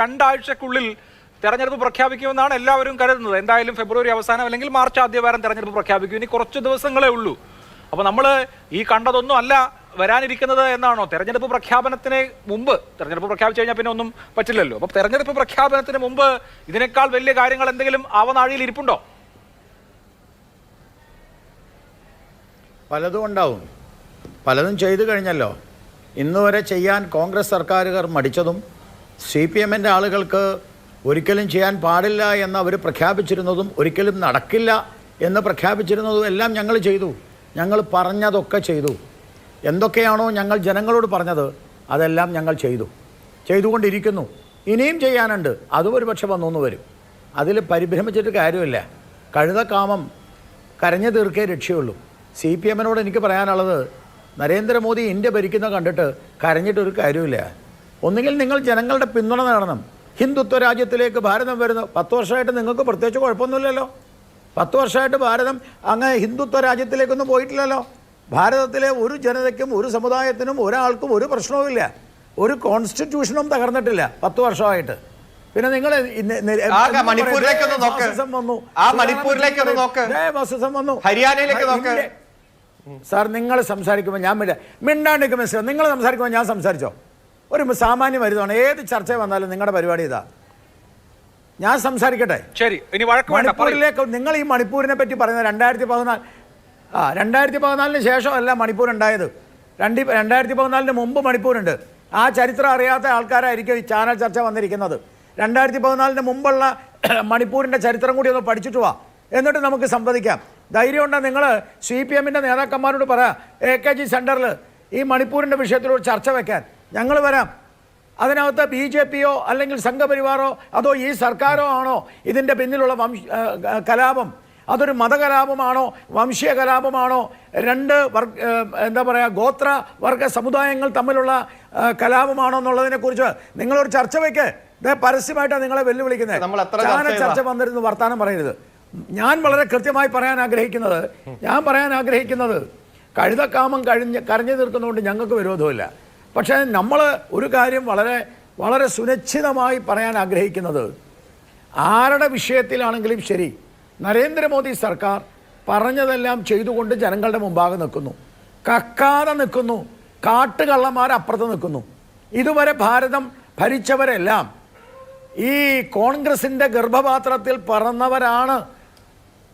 രണ്ടാഴ്ചക്കുള്ളിൽ തെരഞ്ഞെടുപ്പ് പ്രഖ്യാപിക്കുമെന്നാണ് എല്ലാവരും കരുതുന്നത്. എന്തായാലും ഫെബ്രുവരി അവസാനം അല്ലെങ്കിൽ മാർച്ച് ആദ്യവാരം തെരഞ്ഞെടുപ്പ് പ്രഖ്യാപിക്കും. ഇനി കുറച്ച് ദിവസങ്ങളേ ഉള്ളൂ. അപ്പോൾ നമ്മൾ ഈ കണ്ടതൊന്നും അല്ല വരാനിരിക്കുന്നത് എന്നാണോ? തെരഞ്ഞെടുപ്പ് പ്രഖ്യാപനത്തിന് മുമ്പ് തെരഞ്ഞെടുപ്പ് പ്രഖ്യാപിച്ചു കഴിഞ്ഞാൽ പിന്നെ ഒന്നും പറ്റില്ലല്ലോ. അപ്പോൾ തെരഞ്ഞെടുപ്പ് പ്രഖ്യാപനത്തിന് മുമ്പ് ഇതിനേക്കാൾ വലിയ കാര്യങ്ങൾ എന്തെങ്കിലും ആവനാഴിയിൽ ഇരിപ്പുണ്ടോ? പലതും ഉണ്ടാവും. പലതും ചെയ്തു കഴിഞ്ഞല്ലോ. ഇന്നുവരെ ചെയ്യാൻ കോൺഗ്രസ് സർക്കാരുകാർ മടിച്ചതും സി പി എമ്മിന്റെ ആളുകൾക്ക് ഒരിക്കലും ചെയ്യാൻ പാടില്ല എന്ന് അവർ പ്രഖ്യാപിച്ചിരുന്നതും ഒരിക്കലും നടക്കില്ല എന്ന് പ്രഖ്യാപിച്ചിരുന്നതും എല്ലാം ഞങ്ങൾ ചെയ്തു. ഞങ്ങൾ പറഞ്ഞതൊക്കെ ചെയ്തു. എന്തൊക്കെയാണോ ഞങ്ങൾ ജനങ്ങളോട് പറഞ്ഞത് അതെല്ലാം ഞങ്ങൾ ചെയ്തു. ചെയ്തുകൊണ്ടിരിക്കുന്നു. ഇനിയും ചെയ്യാനുണ്ട്. അതും ഒരു പക്ഷെ വന്നു വരും. അതിൽ പരിഭ്രമിച്ചിട്ട് കാര്യമില്ല. കഴുതക്കാമം കരഞ്ഞു തീർക്കേ രക്ഷയുള്ളൂ. സി പി എമ്മിനോട് എനിക്ക് പറയാനുള്ളത് നരേന്ദ്രമോദി ഇന്ത്യ ഭരിക്കുന്ന കണ്ടിട്ട് കരഞ്ഞിട്ടൊരു കാര്യമില്ല. ഒന്നുകിൽ നിങ്ങൾ ജനങ്ങളുടെ പിന്തുണ നേടണം. ഹിന്ദുത്വ രാജ്യത്തിലേക്ക് ഭാരതം വരുന്നു. പത്ത് വർഷമായിട്ട് നിങ്ങൾക്ക് പ്രത്യേകിച്ച് കുഴപ്പമൊന്നുമില്ലല്ലോ. പത്ത് വർഷമായിട്ട് ഭാരതം അങ്ങ് ഹിന്ദുത്വ രാജ്യത്തിലേക്കൊന്നും പോയിട്ടില്ലല്ലോ. ഭാരതത്തിലെ ഒരു ജനതയ്ക്കും ഒരു സമുദായത്തിനും ഒരാൾക്കും ഒരു പ്രശ്നവുമില്ല. ഒരു കോൺസ്റ്റിറ്റ്യൂഷനും തകർന്നിട്ടില്ല പത്ത് വർഷമായിട്ട്. പിന്നെ നിങ്ങൾ മണിപ്പൂരിലേക്കൊന്ന് നോക്ക്. ഹരിയാനയിലേക്ക് നോക്ക്. സാർ നിങ്ങൾ സംസാരിക്കുമ്പോൾ ഞാൻ മിണ്ട മിണ്ടാണ്ടിരിക്കുമ്പോൾ മിസ്റ്റർ നിങ്ങൾ സംസാരിക്കുമ്പോൾ ഞാൻ സംസാരിച്ചോ? ഒരു സാമാന്യ മരുന്നാണ് ഏത് ചർച്ച വന്നാലും നിങ്ങളുടെ പരിപാടി ഇതാ. ഞാൻ സംസാരിക്കട്ടെ? ശരി ഇനി വഴക്ക് മണിപ്പൂരിലേക്ക് നിങ്ങൾ ഈ മണിപ്പൂരിനെ പറ്റി പറയുന്നത് രണ്ടായിരത്തി പതിനാല് ആ രണ്ടായിരത്തി പതിനാലിന് ശേഷമല്ല മണിപ്പൂർ ഉണ്ടായത്. രണ്ട് രണ്ടായിരത്തി പതിനാലിന് മുമ്പ് മണിപ്പൂരുണ്ട്. ആ ചരിത്രം അറിയാത്ത ആൾക്കാരായിരിക്കും ഈ ചാനൽ ചർച്ച വന്നിരിക്കുന്നത്. രണ്ടായിരത്തി പതിനാലിന് മുമ്പുള്ള മണിപ്പൂരിന്റെ ചരിത്രം കൂടി ഒന്ന് പഠിച്ചിട്ട് വാ. എന്നിട്ട് നമുക്ക് സംവദിക്കാം. ധൈര്യം ഉണ്ടെങ്കിൽ നിങ്ങൾ? സി പി എമ്മിന്റെ നേതാക്കന്മാരോട് പറ. എ കെ ജി സെന്ററിൽ ഈ മണിപ്പൂരിന്റെ വിഷയത്തിലൊരു ചർച്ച വെക്കാൻ. ഞങ്ങൾ വരാം. അതിനകത്ത് ബി ജെ പിയോ അല്ലെങ്കിൽ സംഘപരിവാറോ അതോ ഈ സർക്കാരോ ആണോ ഇതിന്റെ പിന്നിലുള്ള വംശ കലാപം? അതൊരു മതകലാപമാണോ? വംശീയ കലാപമാണോ രണ്ട് വർഗ എന്താ പറയുക ഗോത്ര വർഗ സമുദായങ്ങൾ തമ്മിലുള്ള കലാപമാണോ എന്നുള്ളതിനെക്കുറിച്ച് നിങ്ങളൊരു ചർച്ച വയ്ക്ക് പരസ്യമായിട്ടാണ് നിങ്ങളെ വെല്ലുവിളിക്കുന്നത് ചാനൽ ചർച്ച വന്നിരുന്നു വർത്തമാനം പറയരുത്. ഞാൻ വളരെ കൃത്യമായി പറയാൻ ആഗ്രഹിക്കുന്നത് ഞാൻ പറയാൻ ആഗ്രഹിക്കുന്നത് കഴുതക്കാമം കഴിഞ്ഞ് കരഞ്ഞു തീർക്കുന്നതുകൊണ്ട് ഞങ്ങൾക്ക് വിരോധമില്ല. പക്ഷേ നമ്മൾ ഒരു കാര്യം വളരെ വളരെ സുനിശ്ചിതമായി പറയാൻ ആഗ്രഹിക്കുന്നത്. ആരുടെ വിഷയത്തിലാണെങ്കിലും ശരി നരേന്ദ്രമോദി സർക്കാർ പറഞ്ഞതെല്ലാം ചെയ്തുകൊണ്ട് ജനങ്ങളുടെ മുമ്പാകെ നിൽക്കുന്നു. കക്കാതെ നിൽക്കുന്നു. കാട്ടുകള്ളന്മാർ അപ്പുറത്ത് നിൽക്കുന്നു. ഇതുവരെ ഭാരതം ഭരിച്ചവരെല്ലാം ഈ കോൺഗ്രസിന്റെ ഗർഭപാത്രത്തിൽ പറന്നവരാണ്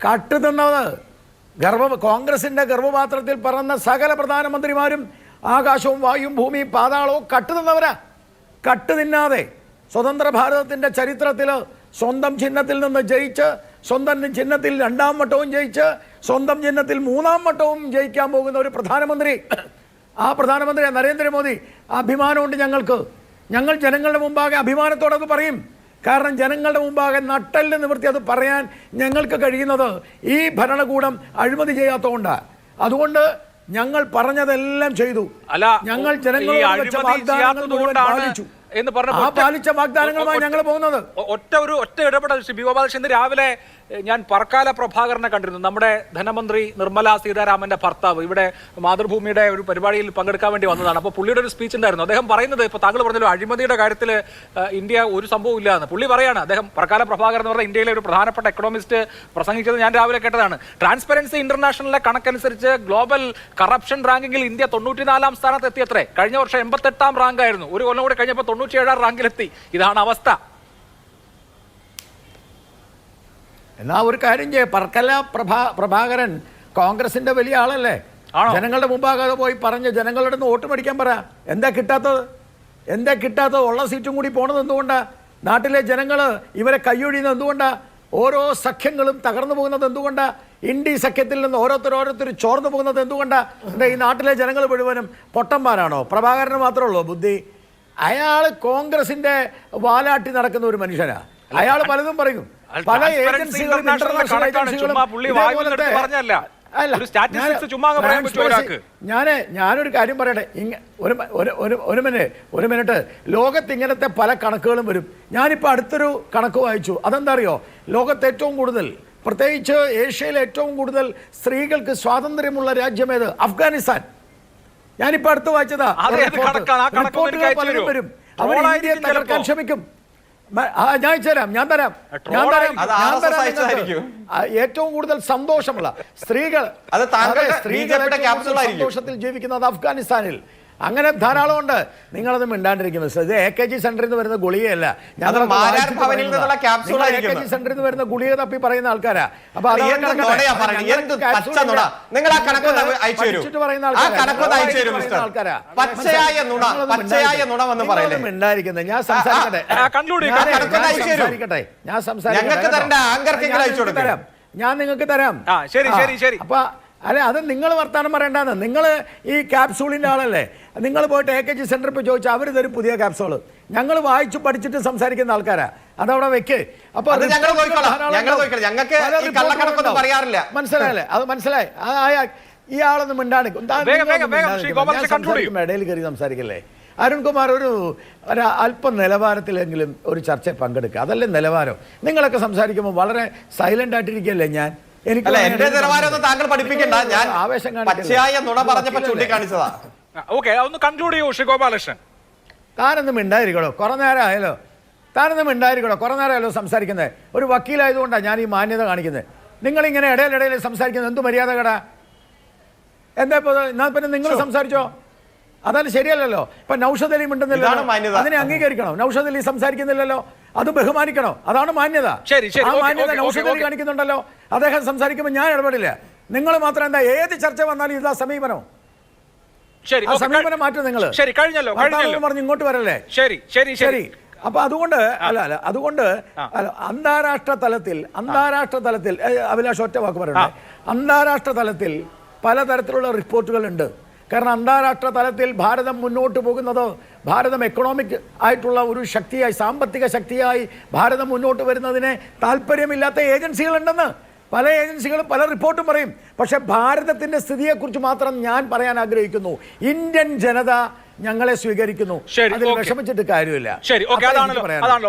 കട്ടുതിന്നത്. ഗർഭ കോൺഗ്രസിന്റെ ഗർഭപാത്രത്തിൽ പറന്ന സകല പ്രധാനമന്ത്രിമാരും ആകാശവും വായും ഭൂമിയും പാതാളവും കട്ടുതിന്നവരാ കട്ടുതിന്നാതെ സ്വതന്ത്ര ഭാരതത്തിന്റെ ചരിത്രത്തിൽ സ്വന്തം ചിഹ്നത്തിൽ നിന്ന് ജയിച്ച് സ്വന്തം ചിഹ്നത്തിൽ രണ്ടാം വട്ടവും ജയിച്ച് സ്വന്തം ചിഹ്നത്തിൽ മൂന്നാം വട്ടവും ജയിക്കാൻ പോകുന്ന ഒരു പ്രധാനമന്ത്രി. ആ പ്രധാനമന്ത്രി നരേന്ദ്രമോദി അഭിമാനമുണ്ട് ഞങ്ങൾക്ക്. ഞങ്ങൾ ജനങ്ങളുടെ മുമ്പാകെ അഭിമാനത്തോടെ പറയും. കാരണം ജനങ്ങളുടെ മുമ്പാകെ നട്ടൽ നിവൃത്തി അത് പറയാൻ ഞങ്ങൾക്ക് കഴിയുന്നത് ഈ ഭരണകൂടം അഴിമതി ചെയ്യാത്തതുകൊണ്ടാണ് അതുകൊണ്ട് ഞങ്ങൾ പറഞ്ഞതെല്ലാം ചെയ്തു. അല്ല, ഞങ്ങൾ ജനങ്ങളോട് എന്ന് പറഞ്ഞ പാലിച്ച വാഗ്ദാനങ്ങളുമായി ഞങ്ങൾ പോകുന്നത്. ഒറ്റ ഒരു ഒറ്റ ഇടപെടൽ ശ്രീ ഗോപാലകൃഷ്ണൻ രാവിലെ ഞാൻ പറക്കാല പ്രഭാകരനെ കണ്ടിരുന്നു. നമ്മുടെ ധനമന്ത്രി നിർമ്മല സീതാരാമന്റെ ഭർത്താവ് ഇവിടെ മാതൃഭൂമിയുടെ ഒരു പരിപാടിയിൽ പങ്കെടുക്കാൻ വേണ്ടി വന്നതാണ്. അപ്പോൾ പുള്ളിയുടെ ഒരു സ്പീച്ച് ഉണ്ടായിരുന്നു. അദ്ദേഹം പറയുന്നത് ഇപ്പോൾ താങ്കൾ പറഞ്ഞല്ലോ അഴിമതിയുടെ കാര്യത്തിൽ ഇന്ത്യ ഒരു സംഭവം ഇല്ല എന്ന്. പുള്ളി പറയാണ് അദ്ദേഹം പറക്കാല പ്രഭാകരൻ എന്ന് പറഞ്ഞ ഇന്ത്യയിലെ ഒരു പ്രധാനപ്പെട്ട എക്കണോമിസ്റ്റ് പ്രസംഗിച്ചത് ഞാൻ രാവിലെ കേട്ടതാണ്. ട്രാൻസ്പെറൻസി ഇന്റർനാഷണലിലെ കണക്കനുസരിച്ച് ഗ്ലോബൽ കറപ്ഷൻ റാങ്കിങ്ങിൽ ഇന്ത്യ തൊണ്ണൂറ്റിനാലാം സ്ഥാനത്ത് എത്തിയത്രേ കഴിഞ്ഞ വർഷം എൺപത്തെട്ടാം റാങ്ക് ആയിരുന്നു. ഒരു കൊല്ലം കൂടി കഴിഞ്ഞപ്പോൾ തൊണ്ണൂറ്റിയേഴാം റാങ്കിലെത്തി ഇതാണ് അവസ്ഥ. എന്നാ ഒരു കാര്യം ചെയ്യ. പറക്കല പ്രഭാ പ്രഭാകരൻ കോൺഗ്രസിന്റെ വലിയ ആളല്ലേ? ജനങ്ങളുടെ മുമ്പാകെ പോയി പറഞ്ഞ് ജനങ്ങളുടെ വോട്ട് മേടിക്കാൻ പറ. എന്താ കിട്ടാത്തത്? എന്താ കിട്ടാത്തത്? ഉള്ള സീറ്റും കൂടി പോണത് എന്തുകൊണ്ടാ? നാട്ടിലെ ജനങ്ങൾ ഇവരെ കൈയൊഴിയുന്നത് എന്തുകൊണ്ടാ? ഓരോ സഖ്യങ്ങളും തകർന്നു പോകുന്നത് എന്തുകൊണ്ടാ? ഇൻഡി സഖ്യത്തിൽ നിന്ന് ഓരോരുത്തർ ഓരോരുത്തർ ചോർന്നു പോകുന്നത് എന്തുകൊണ്ടാ? എന്താ ഈ നാട്ടിലെ ജനങ്ങൾ മുഴുവനും പൊട്ടന്മാരാണോ? പ്രഭാകരന് മാത്രമേ ഉള്ളൂ ബുദ്ധി. അയാൾ കോൺഗ്രസിന്റെ വാലാട്ടി നടക്കുന്ന ഒരു മനുഷ്യനാ. അയാൾ പലതും പറയും. പല ഏജൻസികളും ഇന്റർനാഷണൽ ഏജൻസികളും ഒരാൾക്ക്? ഞാൻ ഞാനൊരു കാര്യം പറയട്ടെ. ഒരു ഒരു മിനിറ്റ് ഒരു മിനിറ്റ്. ലോകത്ത് ഇങ്ങനത്തെ പല കണക്കുകളും വരും. ഞാനിപ്പോൾ അടുത്തൊരു കണക്ക് വായിച്ചു. അതെന്താ അറിയോ ലോകത്ത് ഏറ്റവും കൂടുതൽ പ്രത്യേകിച്ച് ഏഷ്യയിൽ ഏറ്റവും കൂടുതൽ സ്ത്രീകൾക്ക് സ്വാതന്ത്ര്യമുള്ള രാജ്യമേത്? അഫ്ഗാനിസ്ഥാൻ. ഞാനിപ്പോൾ അടുത്ത് വായിച്ചതാ. റിപ്പോർട്ടുകൾ പലരും വരും. അവർ ഇന്ത്യയെ തകർക്കാൻ ശ്രമിക്കും. ഞാൻ അയച്ചു തരാം ഞാൻ തരാം. ഞാൻ തരാം ഞാൻ തരാം ഏറ്റവും കൂടുതൽ സന്തോഷമുള്ള സ്ത്രീകൾ സ്ത്രീകൾ. സന്തോഷത്തിൽ ജീവിക്കുന്നത് അഫ്ഗാനിസ്ഥാനിൽ. അങ്ങനെ ധാരാളം ഉണ്ട് നിങ്ങളത് മിണ്ടാണ്ടിരിക്കുന്നത് ഇത് എ കെ ജി സെന്ററിൽ നിന്ന് വരുന്ന ഗുളികയല്ല. ഞാൻ എ കെ ജി സെന്ററിൽ നിന്ന് വരുന്ന ഗുളിക തപ്പി പറയുന്ന ആൾക്കാരാ. അപ്പൊ മിണ്ടായിരിക്കുന്നത് ഞാൻ സംസാരിക്കട്ടെ. ഞാൻ സംസാരിക്കട്ടെ. ഞാൻ സംസാരിക്കട്ടെ. നിങ്ങൾക്ക് തരാം. ഞാൻ നിങ്ങൾക്ക് തരാം. ആ, ശരി, ശരി, ശരി. അപ്പൊ അല്ലെ അത് നിങ്ങൾ വർത്തമാനം പറയണ്ടെന്ന്. നിങ്ങൾ ഈ ക്യാപ്സൂളിന്റെ ആളല്ലേ. നിങ്ങൾ പോയിട്ട് എ കെ ജി സെന്ററിൽ പോയി ചോദിച്ചാൽ അവർ തരും പുതിയ ക്യാപ്സൂൾ ഞങ്ങൾ വായിച്ചു പഠിച്ചിട്ട് സംസാരിക്കുന്ന ആൾക്കാരാ. അതവിടെ വെക്ക്. അപ്പൊ. മനസ്സിലായല്ലേ? അത് മനസ്സിലായി. ഈ ആളൊന്നും മിണ്ടാണ് ഇടയിൽ കയറി സംസാരിക്കല്ലേ? അരുൺകുമാർ ഒരു ഒരു അല്പം നിലവാരത്തിലെങ്കിലും ഒരു ചർച്ചയിൽ പങ്കെടുക്കുക. അതല്ലേ നിലവാരം. നിങ്ങളൊക്കെ സംസാരിക്കുമ്പോൾ വളരെ സൈലന്റ് ആയിട്ടിരിക്കുകയല്ലേ ഞാൻ? അല്ല എന്റെ നിലവാരമൊന്നും താങ്കൾ പഠിപ്പിക്കണ്ട. ഞാൻ? പച്ചയായ നുണ പറഞ്ഞപ്പോ? ചൂണ്ടിക്കാണിച്ചതാ. ഓക്കെ ഒന്ന് കൺക്ലൂഡ് ചെയ്യൂ ശ്രീ ഗോപാലകൃഷ്ണൻ. താനൊന്നും മിണ്ടായിരിക്കണോ കുറെ നേരം ആയല്ലോ. താനൊന്നും മിണ്ടായിരിക്കണോ കുറെ നേരം ആയല്ലോ സംസാരിക്കുന്നത് ഒരു വക്കീലായതുകൊണ്ടാണ് ഞാൻ ഈ മാന്യത കാണിക്കുന്നത് നിങ്ങളിങ്ങനെ ഇടയിലിടയിൽ സംസാരിക്കുന്നത് എന്ത് മര്യാദ കടാ എന്താ ഇപ്പോൾ എന്നാൽ പിന്നെ നിങ്ങൾ സംസാരിച്ചോ? അതാണ് ശരിയല്ലല്ലോ. ഇപ്പൊ നൗഷദ് അലി മിണ്ടുന്നില്ലല്ലോ. അതിനെ അംഗീകരിക്കണോ? നൗഷദ് അലി സംസാരിക്കുന്നില്ലല്ലോ? അത് ബഹുമാനിക്കണോ? അതാണ് മാന്യത. ശരി, ശരി. ആ മാന്യത. കാണിക്കുന്നുണ്ടല്ലോ. അദ്ദേഹം സംസാരിക്കുമ്പോൾ ഞാൻ ഇടപെടില്ല. നിങ്ങൾ മാത്രം എന്താ ഏത് ചർച്ച വന്നാലും ഇതാ സമീപനം. ശരി ആ സമീപനം മാറ്റും നിങ്ങൾ ശരി കഴിഞ്ഞല്ലോ പറഞ്ഞ് ഇങ്ങോട്ട് വരല്ലേ? ശരി ശരി ശരി. അപ്പൊ അതുകൊണ്ട് അല്ല അല്ല അതുകൊണ്ട് അന്താരാഷ്ട്ര തലത്തിൽ അന്താരാഷ്ട്ര തലത്തിൽ അഭിലാഷ് ഒറ്റ വാക്ക് പറയട്ടെ. അന്താരാഷ്ട്ര തലത്തിൽ പലതരത്തിലുള്ള റിപ്പോർട്ടുകളുണ്ട്. കാരണം അന്താരാഷ്ട്ര തലത്തിൽ ഭാരതം മുന്നോട്ട് പോകുന്നത് ഭാരതം എക്കണോമിക് ആയിട്ടുള്ള ഒരു ശക്തിയായി സാമ്പത്തിക ശക്തിയായി ഭാരതം മുന്നോട്ട് വരുന്നതിനെ താല്പര്യമില്ലാത്ത ഏജൻസികളുണ്ടെന്ന് പല ഏജൻസികളും പല റിപ്പോർട്ടും പറയും. പക്ഷേ ഭാരതത്തിന്റെ സ്ഥിതിയെക്കുറിച്ച് മാത്രം ഞാൻ പറയാൻ ആഗ്രഹിക്കുന്നു. ഇന്ത്യൻ ജനത ഞങ്ങളെ സ്വീകരിക്കുന്നു. അതിൽ. വിഷമിച്ചിട്ട് കാര്യമില്ല. ശരി. അതാണല്ലോ.